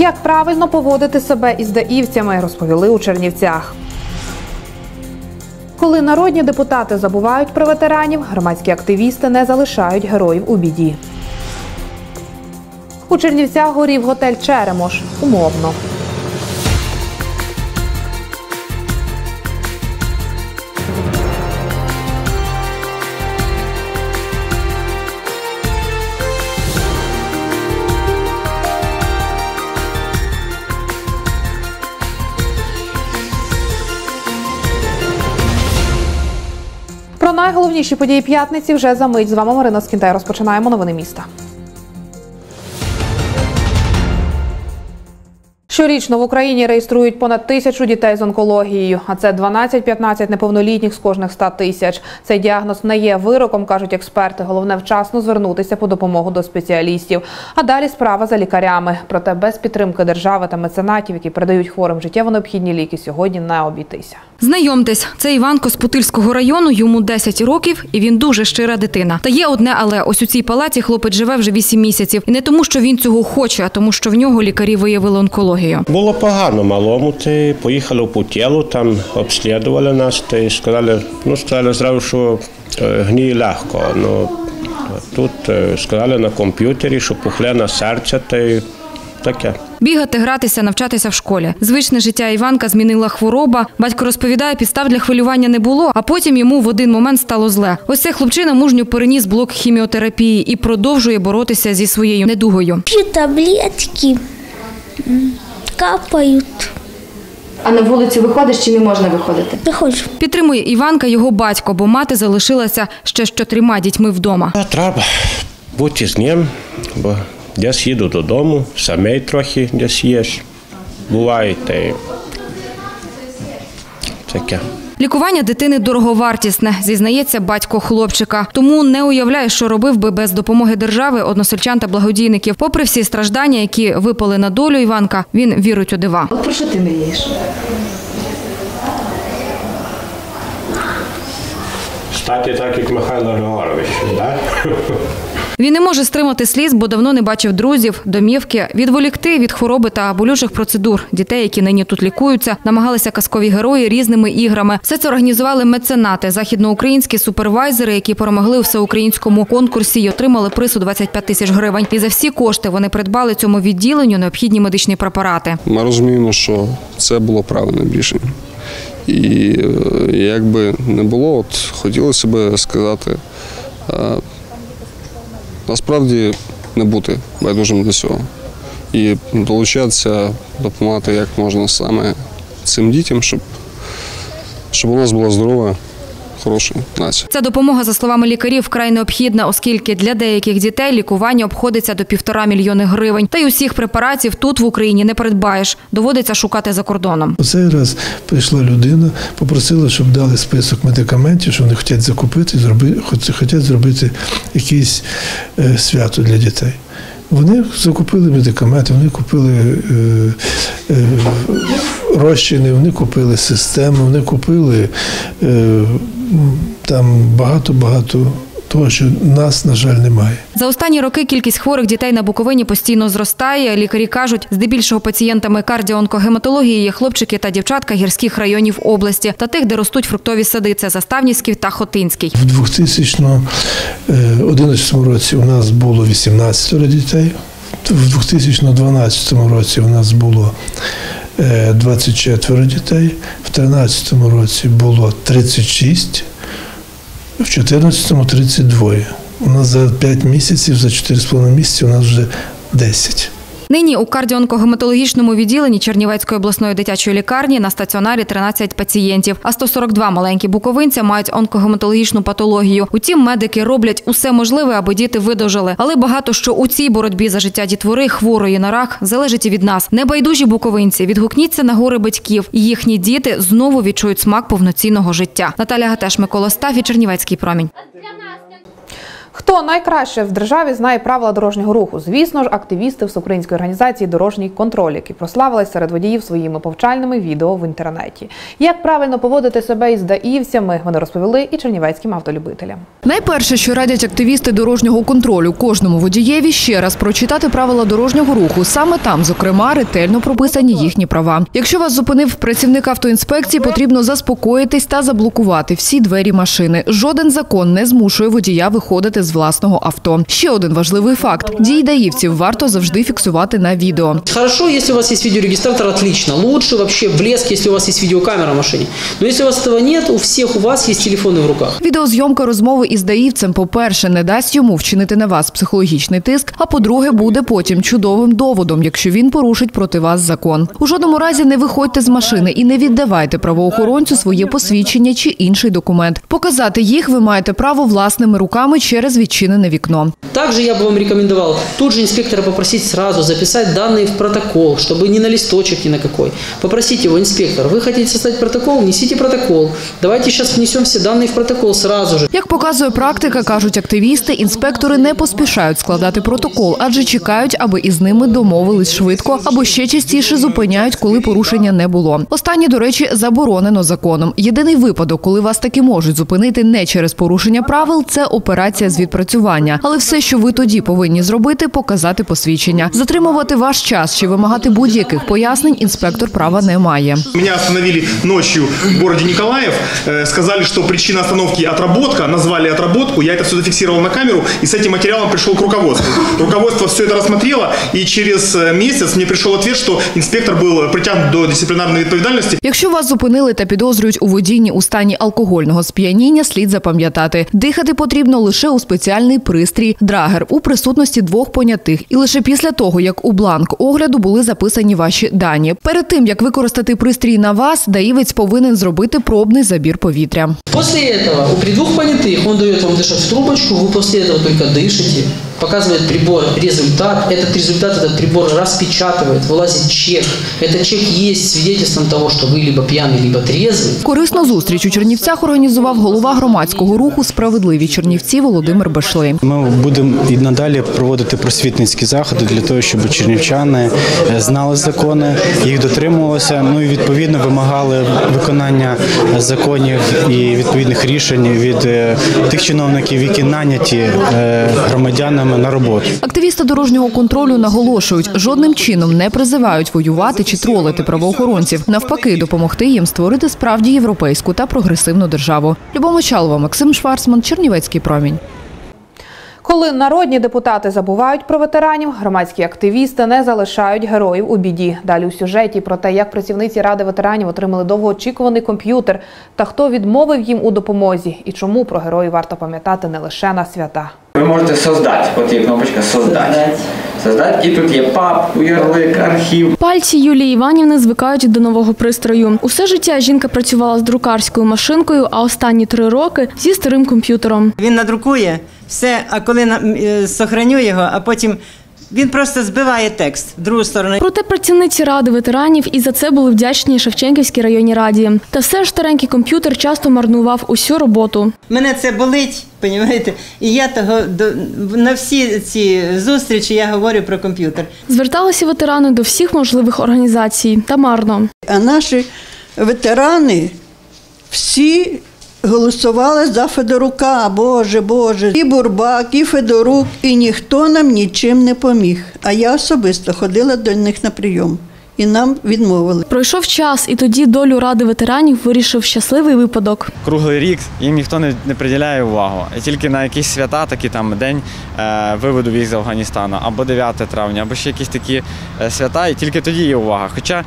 Як правильно поводити себе із даївцями, розповіли у Чернівцях. Коли народні депутати забувають про ветеранів, громадські активісти не залишають героїв у біді. У Чернівцях горів готель Черемош. Умовно. Найголовніші події п'ятниці вже за мить. З вами Марина Скінтай. Розпочинаємо новини міста. Щорічно в Україні реєструють понад тисячу дітей з онкологією, а це 12-15 неповнолітніх з кожних 100 тисяч. Цей діагноз не є вироком, кажуть експерти. Головне вчасно звернутися по допомогу до спеціалістів. А далі справа за лікарями. Проте без підтримки держави та меценатів, які передають хворим життєво необхідні ліки, сьогодні не обійтися. Знайомтесь, це Іванко з Путильського району, йому 10 років, і він дуже щира дитина. Та є одне, але ось у цій палаті хлопець живе вже 8 місяців. І не тому, що він цього хоче, а тому, що в нього лікарі виявили онкологію. Було погано малому, ти поїхали по тілу, там обслідували нас, й сказали, ну сказали зразу, що е, гніє легко. Ну, тут е, сказали на комп'ютері, що пухлина серця й таке. Бігати, гратися, навчатися в школі. Звичне життя Іванка змінила хвороба. Батько розповідає, підстав для хвилювання не було, а потім йому в один момент стало зле. Ось цей хлопчина мужньо переніс блок хіміотерапії і продовжує боротися зі своєю недугою. Пью таблетки, м, капают. А на вулицю виходиш чи не можна виходити? Выходжу. Підтримує Іванка його батько, бо мати залишилася ще з чотирма дітьми вдома. Треба бути з ним, бо десь їду додому, самий трохи десь їш. Буває та й таке. Лікування дитини дороговартісне, зізнається батько хлопчика. Тому не уявляє, що робив би без допомоги держави, односельчан та благодійників. Попри всі страждання, які випали на долю Іванка, він вірить у дива. От про що ти мрієш? Стати так, як Михайло Григорович, так? Він не може стримати сліз, бо давно не бачив друзів, домівки, відволікти від хвороби та болючих процедур. Дітей, які нині тут лікуються, намагалися казкові герої різними іграми. Все це організували меценати, західноукраїнські супервайзери, які перемогли у всеукраїнському конкурсі і отримали приз у 25 тисяч гривень. І за всі кошти вони придбали цьому відділенню необхідні медичні препарати. Ми розуміємо, що це було правильним рішенням. І е, як би не було, от хотілося б сказати, е, насправді не бути байдужим до цього. І долучатися, допомагати як можна саме цим дітям, щоб, щоб у нас була здорова, хороша нація. Ця допомога, за словами лікарів, вкрай необхідна, оскільки для деяких дітей лікування обходиться до півтора мільйони гривень. Та й усіх препаратів тут в Україні не придбаєш. Доводиться шукати за кордоном. У цей раз прийшла людина, попросила, щоб дали список медикаментів, що вони хочуть закупити, зробити, хочуть зробити якесь е, свято для дітей. Вони закупили медикаменти, вони купили е, е, розчини, вони купили систему, вони купили е, там багато-багато того, що нас, на жаль, немає. За останні роки кількість хворих дітей на Буковині постійно зростає. Лікарі кажуть, здебільшого пацієнтами кардіоонкогематології є хлопчики та дівчатка гірських районів області та тих, де ростуть фруктові сади. Це Заставнівський та Хотинський. В 2011 році у нас було 18 дітей, в 2012 році у нас було е, 24 дітей, в 2013 році було 36, в 2014 32. У нас за 5 місяців, за 4,5 місяці у нас вже 10. Нині у кардіоонкогематологічному відділенні Чернівецької обласної дитячої лікарні на стаціонарі 13 пацієнтів, а 142 маленькі буковинця мають онкогематологічну патологію. Утім, медики роблять усе можливе, аби діти видовжили. Але багато що у цій боротьбі за життя дітвори хворої на рак залежить і від нас. Небайдужі буковинці відгукніться на гори батьків, і їхні діти знову відчують смак повноцінного життя. Наталя Гатеш, Микола Стафі, Чернівецький промінь. Хто найкраще в державі знає правила дорожнього руху? Звісно ж, активісти всеукраїнської організації Дорожній контроль, які прославились серед водіїв своїми повчальними відео в інтернеті. Як правильно поводити себе із даївцями, вони розповіли і чернівецьким автолюбителям. Найперше, що радять активісти дорожнього контролю кожному водієві, ще раз прочитати правила дорожнього руху. Саме там, зокрема, ретельно прописані їхні права. Якщо вас зупинив працівник автоінспекції, потрібно заспокоїтись та заблокувати всі двері машини. Жоден закон не змушує водія виходити з власного авто. Ще один важливий факт: дії даївців варто завжди фіксувати на відео. Хорошо, если у вас есть видеорегистратор, отлично. Лучше вообще блеск, если у вас есть видеокамера в машине. Но если у вас этого нет, у всех у вас есть телефоны в руках. Відеозйомка розмови із даївцем, по-перше, не дасть йому вчинити на вас психологічний тиск, а по-друге, буде потім чудовим доводом, якщо він порушить проти вас закон. У жодному разі не виходьте з машини і не віддавайте правоохоронцю своє посвідчення чи інший документ. Показати їх ви маєте право власними руками через відчинене вікно. Также я бы вам рекомендовал тут же инспектора попросить сразу записать данные в протокол, чтобы не на листочек ни на какой. Попросите его, инспектор, вы хотите составить протокол, несите протокол. Давайте сейчас внесем все данные в протокол сразу же. Як показує практика, кажуть активісти, інспектори не поспішають складати протокол, адже чекають, аби із ними домовились швидко, або ще частіше зупиняють, коли порушення не було. Останнє, до речі, заборонено законом. Єдиний випадок, коли вас таки можуть зупинити не через порушення правил, це операція з відпрацювання. Але все, що ви тоді повинні зробити, показати посвідчення, затримувати ваш час чи вимагати будь-яких пояснень. Інспектор права не має. Меня остановили ночью в городе Николаев, э, сказали, что причина остановки отработка, назвали отработку, я это все зафиксировал на камеру и с этим материалом пришел к руководству. Руководство все это рассмотрело, и через э, месяц мне пришел ответ, что инспектор был притянут до дисциплинарной ответственности. Якщо вас зупинили та підозрюють у водінні у стані алкогольного сп'яніння, слід запам'ятати, дихати потрібно лише у спеціальний пристрій драгер у присутності двох понятих, і лише після того, як у бланк огляду були записані ваші дані. Перед тим як використати пристрій на вас, даївець повинен зробити пробний забір повітря. После этого у при двух понятых он дает вам дышать в трубочку, вы после этого только дышите, показывает прибор результат. Этот результат, этот прибор распечатывает, вылазит чек. Этот чек есть свидетельством того, что вы либо пьяный, либо трезвый. Корисну зустріч у Чернівцях організував голова громадського руху Справедливі Чернівці Володимир Башли. Ми будемо і надалі проводити просвітницькі заходи для того, щоб чернівчани е, знали закони, їх дотримувалися. Ну і відповідно вимагали виконання законів і відповідних рішень від е, тих чиновників, які наняті е, громадянами на роботу. Активісти дорожнього контролю наголошують, жодним чином не призивають воювати чи тролити правоохоронців. Навпаки, допомогти їм створити справді європейську та прогресивну державу. Любов Мочалова, Максим Шварцман, Чернівецький промінь. Коли народні депутати забувають про ветеранів, громадські активісти не залишають героїв у біді. Далі у сюжеті про те, як працівниці ради ветеранів отримали довгоочікуваний комп'ютер та хто відмовив їм у допомозі, і чому про героїв варто пам'ятати не лише на свята. Ви можете создати. От є кнопочка создати. Создати. І тут є папку, ярлик, архів. Пальці Юлії Іванівни звикають до нового пристрою. Усе життя жінка працювала з друкарською машинкою, а останні три роки зі старим комп'ютером. Він надрукує все, а коли на- е, сохраню його, а потім він просто збиває текст в другу сторону. Проте працівниці ради ветеранів і за це були вдячні Шевченківській районній раді. Та все ж старенький комп'ютер часто марнував усю роботу. Мене це болить, понімаєте? І я того на всі ці зустрічі я говорю про комп'ютер. Зверталися ветерани до всіх можливих організацій та марно. А наші ветерани всі голосували за Федорука. Боже, Боже. І Бурбак, і Федорук, і ніхто нам нічим не поміг. А я особисто ходила до них на прийом. І нам відмовили. Пройшов час, і тоді долю ради ветеранів вирішив щасливий випадок. Круглий рік їм ніхто не, не приділяє увагу. І тільки на якісь свята, такі там день е, виводу їх з Афганістану, або 9 травня, або ще якісь такі е, свята, і тільки тоді є увага. Хоча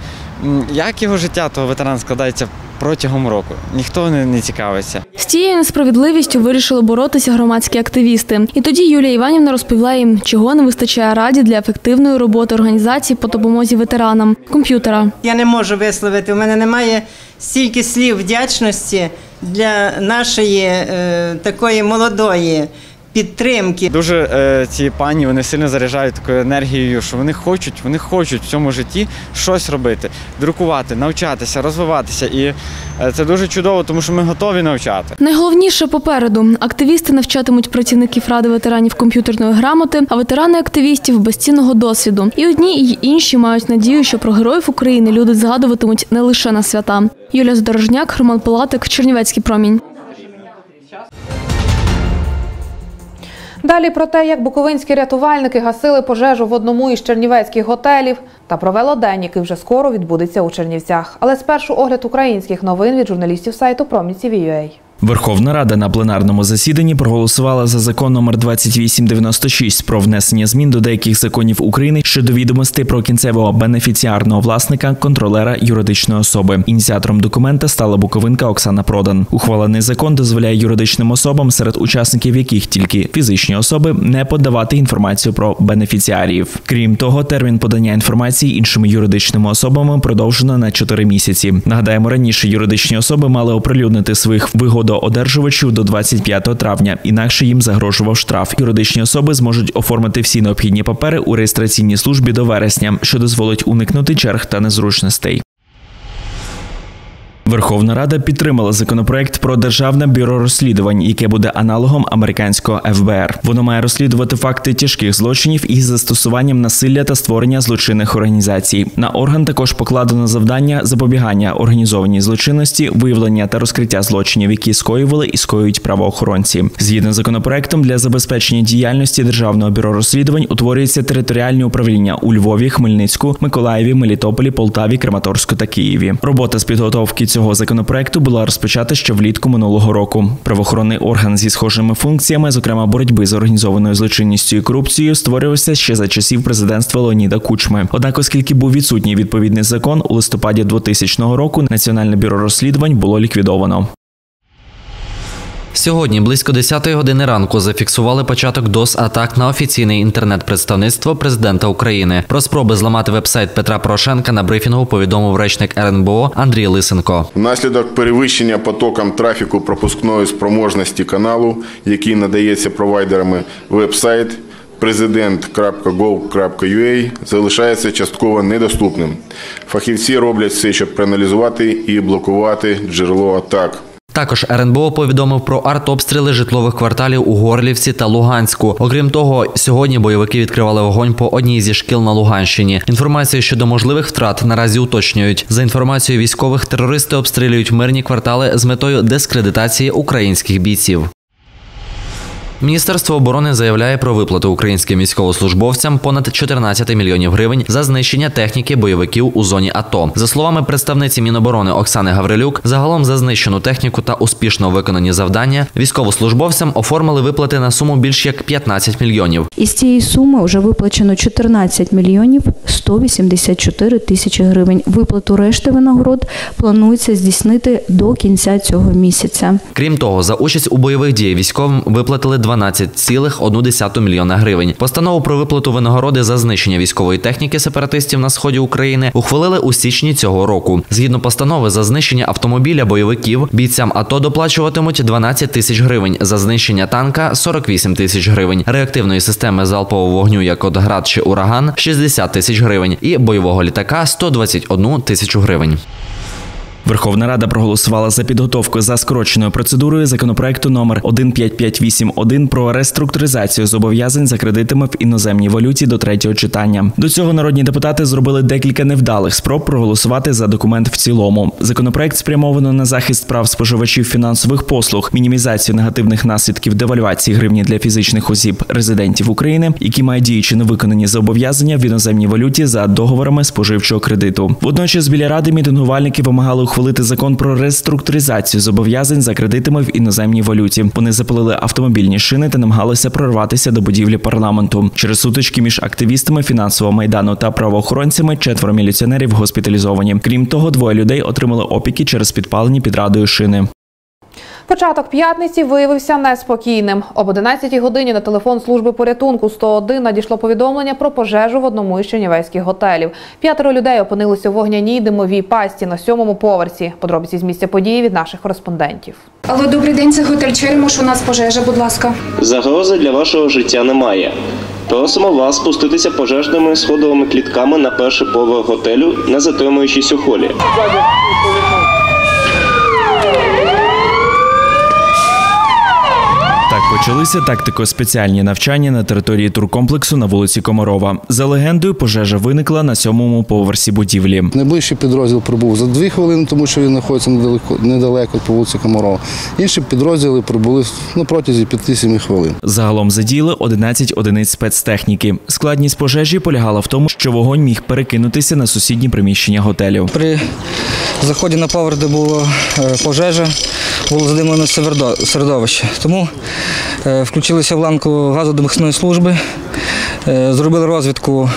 як його життя того ветерана складається протягом року, ніхто не, не цікавиться. З цією несправедливістю вирішили боротися громадські активісти. І тоді Юлія Іванівна розповіла їм, чого не вистачає раді для ефективної роботи організації по допомозі ветеранам комп'ютера. Я не можу висловити. У мене немає стільки слів вдячності для нашої е, такої молодої підтримки. Дуже е, ці пані вони сильно заряджають такою енергією, що вони хочуть, вони хочуть в цьому житті щось робити, друкувати, навчатися, розвиватися. І е, це дуже чудово, тому що ми готові навчати. Найголовніше попереду активісти навчатимуть працівників ради ветеранів комп'ютерної грамоти, а ветерани активістів безцінного досвіду. І одні й інші мають надію, що про героїв України люди згадуватимуть не лише на свята. Юлія Здорожняк, Роман Палатик, Чернівецький промінь. Далі про те, як буковинські рятувальники гасили пожежу в одному із чернівецьких готелів та про велодень, який вже скоро відбудеться у Чернівцях. Але спершу огляд українських новин від журналістів сайту Проміці.ua. Верховна Рада на пленарному засіданні проголосувала за закон номер 2896 про внесення змін до деяких законів України щодо відомостей про кінцевого бенефіціарного власника, контролера юридичної особи. Ініціатором документа стала буковинка Оксана Продан. Ухвалений закон дозволяє юридичним особам, серед учасників яких тільки фізичні особи, не подавати інформацію про бенефіціарів. Крім того, термін подання інформації іншими юридичними особами продовжено на 4 місяці. Нагадаємо, раніше юридичні особи мали оприлюднити своїх вигодоодержувачів до 25 травня, інакше їм загрожував штраф. Юридичні особи зможуть оформити всі необхідні папери у реєстраційній службі до вересня, що дозволить уникнути черг та незручностей. Верховна Рада підтримала законопроект про державне бюро розслідувань, яке буде аналогом американського ФБР. Воно має розслідувати факти тяжких злочинів із застосуванням насилля та створення злочинних організацій. На орган також покладено завдання запобігання організованій злочинності, виявлення та розкриття злочинів, які скоювали і скоюють правоохоронці. Згідно з законопроектом, для забезпечення діяльності державного бюро розслідувань утворюється територіальні управління у Львові, Хмельницьку, Миколаєві, Мелітополі, Полтаві, Краматорську та Києві. Робота з підготовки цього законопроекту була розпочата ще влітку минулого року. Правоохоронний орган зі схожими функціями, зокрема боротьби з організованою злочинністю і корупцією, створювався ще за часів президентства Леоніда Кучми. Однак, оскільки був відсутній відповідний закон, у листопаді 2000 року Національне бюро розслідувань було ліквідовано. Сьогодні близько 10-ї години ранку зафіксували початок дос атак на офіційне інтернет-представництво президента України. Про спроби зламати вебсайт Петра Порошенка на брифінгу повідомив речник РНБО Андрій Лисенко. Внаслідок перевищення потоком трафіку пропускної спроможності каналу, який надається провайдерами вебсайт president.gov.ua залишається частково недоступним. Фахівці роблять все, щоб проаналізувати і блокувати джерело атак. Також РНБО повідомив про артобстріли житлових кварталів у Горлівці та Луганську. Окрім того, сьогодні бойовики відкривали вогонь по одній зі шкіл на Луганщині. Інформацію щодо можливих втрат наразі уточнюють. За інформацією військових, терористи обстрілюють мирні квартали з метою дискредитації українських бійців. Міністерство оборони заявляє про виплату українським військовослужбовцям понад 14 мільйонів гривень за знищення техніки бойовиків у зоні АТО. За словами представниці Міноборони Оксани Гаврилюк, загалом за знищену техніку та успішно виконані завдання військовослужбовцям оформили виплати на суму більш як 15 мільйонів. Із цієї суми вже виплачено 14 мільйонів 184 тисячі гривень. Виплату решти винагород планується здійснити до кінця цього місяця. Крім того, за участь у бойових діях військовим виплатили 12,1 мільйона гривень. Постанову про виплату винагороди за знищення військової техніки сепаратистів на сході України ухвалили у січні цього року. Згідно постанови за знищення автомобіля бойовиків бійцям АТО доплачуватимуть 12 тисяч гривень, за знищення танка 48 тисяч гривень, реактивної системи залпового вогню, як от град чи ураган 60 тисяч гривень, і бойового літака 121 тисячу гривень. Верховна Рада проголосувала за підготовку за скороченою процедурою законопроекту номер 15581 про реструктуризацію зобов'язань за кредитами в іноземній валюті до третього читання. До цього народні депутати зробили декілька невдалих спроб проголосувати за документ в цілому. Законопроект спрямовано на захист прав споживачів фінансових послуг, мінімізацію негативних наслідків девальвації гривні для фізичних осіб резидентів України, які мають діючи невиконані зобов'язання в іноземній валюті за договорами споживчого кредиту. Водночас біля ради мітингувальники вимагали ухвалити закон про реструктуризацію зобов'язань за кредитами в іноземній валюті. Вони запалили автомобільні шини та намагалися прорватися до будівлі парламенту. Через сутички між активістами фінансового майдану та правоохоронцями четверо міліціонерів госпіталізовані. Крім того, двоє людей отримали опіки через підпалені під радою шини. Початок п'ятниці виявився неспокійним. Об 11 годині на телефон служби порятунку 101 надійшло повідомлення про пожежу в одному із чернівецьких готелів. П'ятеро людей опинилися у вогняній димовій пасті на сьомому поверсі. Подробиці з місця події від наших кореспондентів. Алло, добрий день, це готель Черемош. У нас пожежа, будь ласка. Загрози для вашого життя немає. Просимо вас спуститися пожежними сходовими клітками на перший поверх готелю, не затримуючись у холі. Так почалися тактико-спеціальні навчання на території туркомплексу на вулиці Комарова. За легендою, пожежа виникла на сьомому поверсі будівлі. Найближчий підрозділ прибув за дві хвилини, тому що він знаходиться недалеко, недалеко по вулиці Комарова. Інші підрозділи прибули на протязі 5-7 хвилин. Загалом задіяли 11 одиниць спецтехніки. Складність пожежі полягала в тому, що вогонь міг перекинутися на сусідні приміщення готелю. При заході на поверх, де була е, пожежа, було задимлене середо- середовище. Тому включилися в ланку газодомихсної служби, е, зробили розвідку,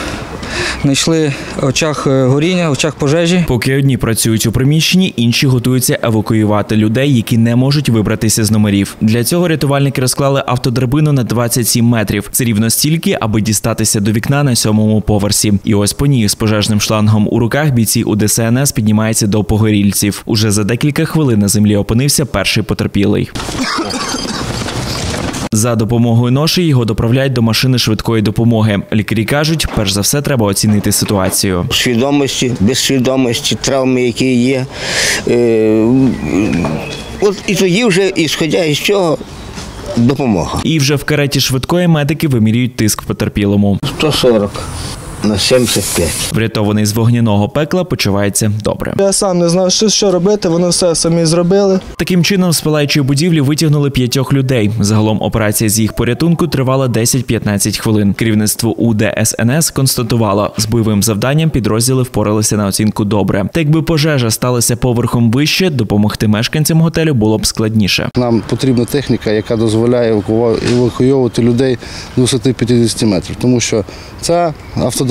знайшли очах е, горіння, очах пожежі. Поки одні працюють у приміщенні, інші готуються евакуювати людей, які не можуть вибратися з номерів. Для цього рятувальники розклали автодрабину на 27 метрів. Це рівно стільки, аби дістатися до вікна на сьомому поверсі. І ось по ній з пожежним шлангом у руках бійці УДСНС піднімаються до погорільців. Уже за декілька хвилин на землі опинився перший потерпілий. За допомогою ноші його доправляють до машини швидкої допомоги. Лікарі кажуть, перш за все треба оцінити ситуацію. свідомості, без свідомості, травми, які є. Е, от і тоді вже, ісходя із цього, допомога. І вже в кареті швидкої медики вимірюють тиск потерпілому. 140 на 75. Врятований з вогняного пекла почувається добре. Я сам не знав, що, що робити, вони все самі зробили. Таким чином, з палаючої будівлі витягнули п'ятьох людей. Загалом операція з їх порятунку тривала 10-15 хвилин. Керівництво УДСНС констатувало, з бойовим завданням підрозділи впоралися на оцінку добре. Та якби пожежа сталася поверхом вище, допомогти мешканцям готелю було б складніше. Нам потрібна техніка, яка дозволяє евакуйовувати людей до висоти 50 метрів, тому що ця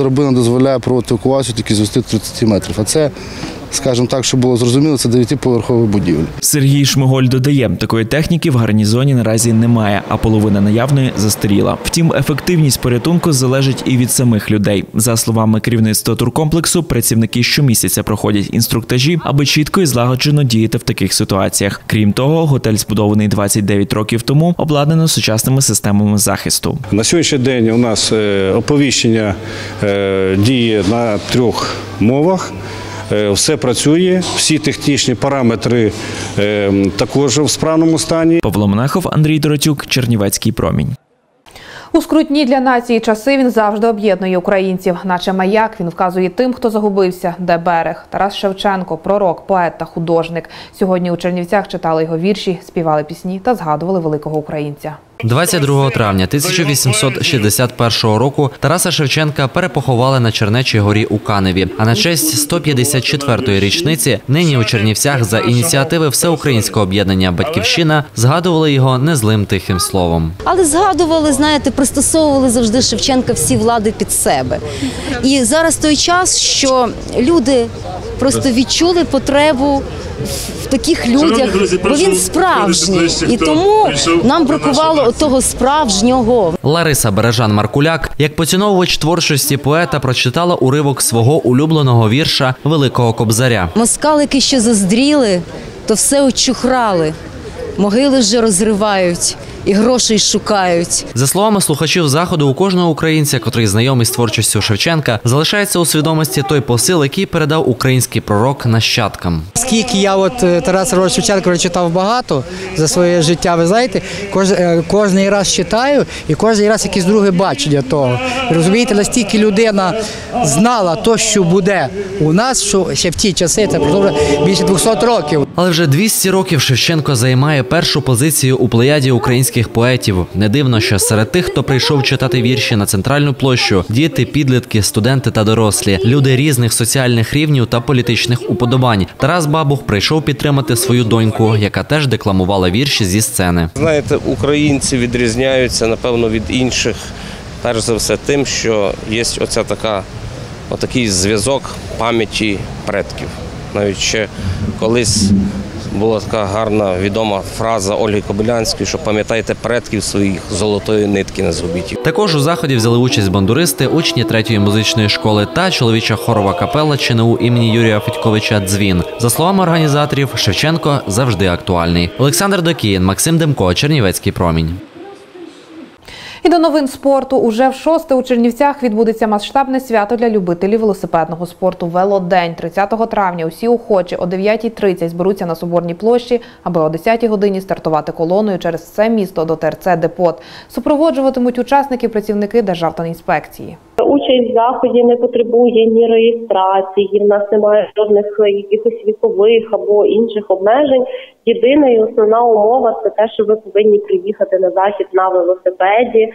автодрабина дозволяє проводити евакуацію тільки з висоти 30 метрів. А це, скажімо так, щоб було зрозуміло, це 9-поверхова будівля. Сергій Шмиголь додає, такої техніки в гарнізоні наразі немає, а половина наявної застаріла. Втім, ефективність порятунку залежить і від самих людей. За словами керівництва туркомплексу, працівники щомісяця проходять інструктажі, аби чітко і злагоджено діяти в таких ситуаціях. Крім того, готель, збудований 29 років тому, обладнано сучасними системами захисту. На сьогоднішній день у нас е, оповіщення е, діє на трьох мовах. Е, Все працює, всі технічні параметри е, також в справному стані. Павло Монахов, Андрій Доротюк, Чернівецький промінь. У скрутні для нації часи він завжди об'єднує українців, наче маяк. Він вказує тим, хто загубився, де берег. Тарас Шевченко, пророк, поет та художник. Сьогодні у Чернівцях читали його вірші, співали пісні та згадували великого українця. 22 травня 1861 року Тараса Шевченка перепоховали на Чернечій горі у Каневі. А на честь 154-ї річниці нині у Чернівцях за ініціативи Всеукраїнського об'єднання Батьківщина згадували його незлим тихим словом. Але згадували, знаєте, пристосовували завжди Шевченка всі влади під себе. І зараз той час, що люди просто відчули потребу в таких людях, друзі, бо він справжній, і тому нам бракувало того справжнього. Лариса Бережан Маркуляк, як поціновувач творчості поета, прочитала уривок свого улюбленого вірша Великого Кобзаря. Москалики, що заздріли, то все очухрали, могили вже розривають і грошей шукають. За словами слухачів заходу, у кожного українця, котрий знайомий з творчістю Шевченка, залишається у свідомості той посил, який передав український пророк нащадкам. Скільки я от е, Тараса Григоровича Шевченка прочитав багато за своє життя, ви знаєте, кож, е, кожний раз читаю і кожен раз якесь друге бачення того. Розумієте, настільки людина знала то, що буде у нас, що ще в ті часи, це пройшло вже більше 200 років. Але вже 200 років Шевченко займає першу позицію у плеяді українських поетів. Не дивно, що серед тих, хто прийшов читати вірші на центральну площу, діти, підлітки, студенти та дорослі, люди різних соціальних рівнів та політичних уподобань. Тарас Бабух прийшов підтримати свою доньку, яка теж декламувала вірші зі сцени. Знаєте, українці відрізняються, напевно, від інших, перш за все, тим, що є оця така, отакий зв'язок пам'яті предків. Навіть ще колись була така гарна відома фраза Ольги Кобилянської, що пам'ятайте предків своїх золотої нитки не згубіть. Також у заході взяли участь бандуристи, учні третьої музичної школи та чоловіча хорова капела ЧНУ імені Юрія Федьковича Дзвін. За словами організаторів, Шевченко завжди актуальний. Олександр Докіїн, Максим Демко, Чернівецький промінь. І до новин спорту уже в шосте у Чернівцях відбудеться масштабне свято для любителів велосипедного спорту Велодень 30 травня. Усі охочі о 9.30 зберуться на Соборній площі, аби о 10 годині стартувати колоною через все місто до ТРЦ Депот. Супроводжуватимуть учасники працівники Державтоінспекції. Участь в заході не потребує ні реєстрації, в нас немає жодних якихось вікових або інших обмежень. Єдина і основна умова це те, що ви повинні приїхати на захід на велосипеді е-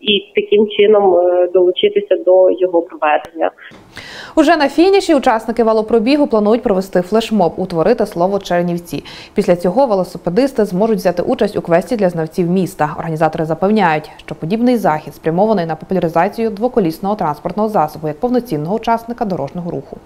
і таким чином е, долучитися до його проведення. Уже на фініші учасники велопробігу планують провести флешмоб утворити слово Чернівці. Після цього велосипедисти зможуть взяти участь у квесті для знавців міста. Організатори запевняють, що подібний захід спрямований на популяризацію двоколісного транспортного засобу як повноцінного учасника дорожнього руху.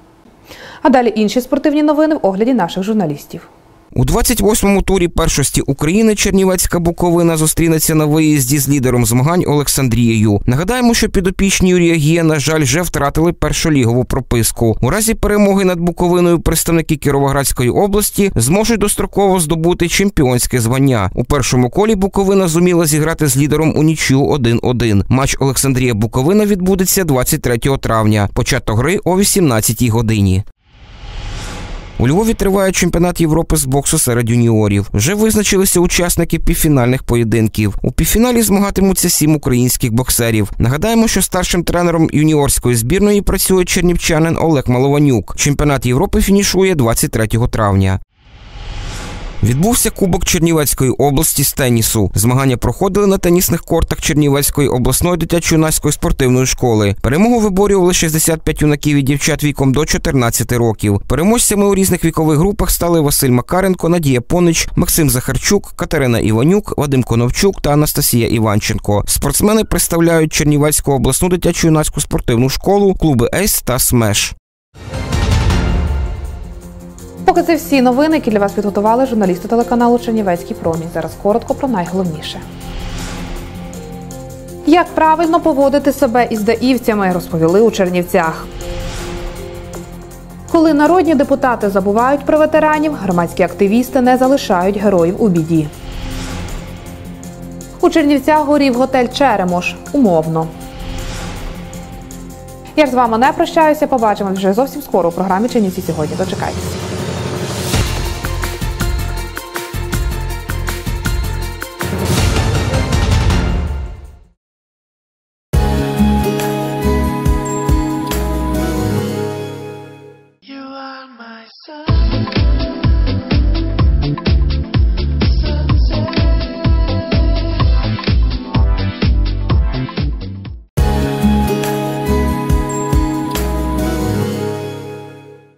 А далі інші спортивні новини в огляді наших журналістів. У 28-му турі першості України Чернівецька Буковина зустрінеться на виїзді з лідером змагань Олександрією. Нагадаємо, що підопічні Юрія Гія, на жаль, вже втратили першолігову прописку. У разі перемоги над Буковиною представники Кіровоградської області зможуть достроково здобути чемпіонське звання. У першому колі Буковина зуміла зіграти з лідером у нічю 1-1. Матч Олександрія Буковина відбудеться 23 травня. Початок гри о 18 годині. У Львові триває чемпіонат Європи з боксу серед юніорів. Вже визначилися учасники півфінальних поєдинків. У півфіналі змагатимуться сім українських боксерів. Нагадаємо, що старшим тренером юніорської збірної працює чернівчанин Олег Малованюк. Чемпіонат Європи фінішує 23 травня. Відбувся Кубок Чернівецької області з тенісу. Змагання проходили на тенісних кортах Чернівецької обласної дитячо-юнацької спортивної школи. Перемогу виборювали 65 юнаків і дівчат віком до 14 років. Переможцями у різних вікових групах стали Василь Макаренко, Надія Понич, Максим Захарчук, Катерина Іванюк, Вадим Коновчук та Анастасія Іванченко. Спортсмени представляють Чернівецьку обласну дитячо-юнацьку спортивну школу, клуби Ейс та Смеш. Поки це всі новини, які для вас підготували журналісти телеканалу Чернівецький промінь. Зараз коротко про найголовніше. Як правильно поводити себе із даївцями, розповіли у Чернівцях. Коли народні депутати забувають про ветеранів, громадські активісти не залишають героїв у біді. У Чернівцях горів готель Черемош. Умовно. Я ж з вами не прощаюся. Побачимось вже зовсім скоро у програмі Чернівці сьогодні. Дочекайтеся.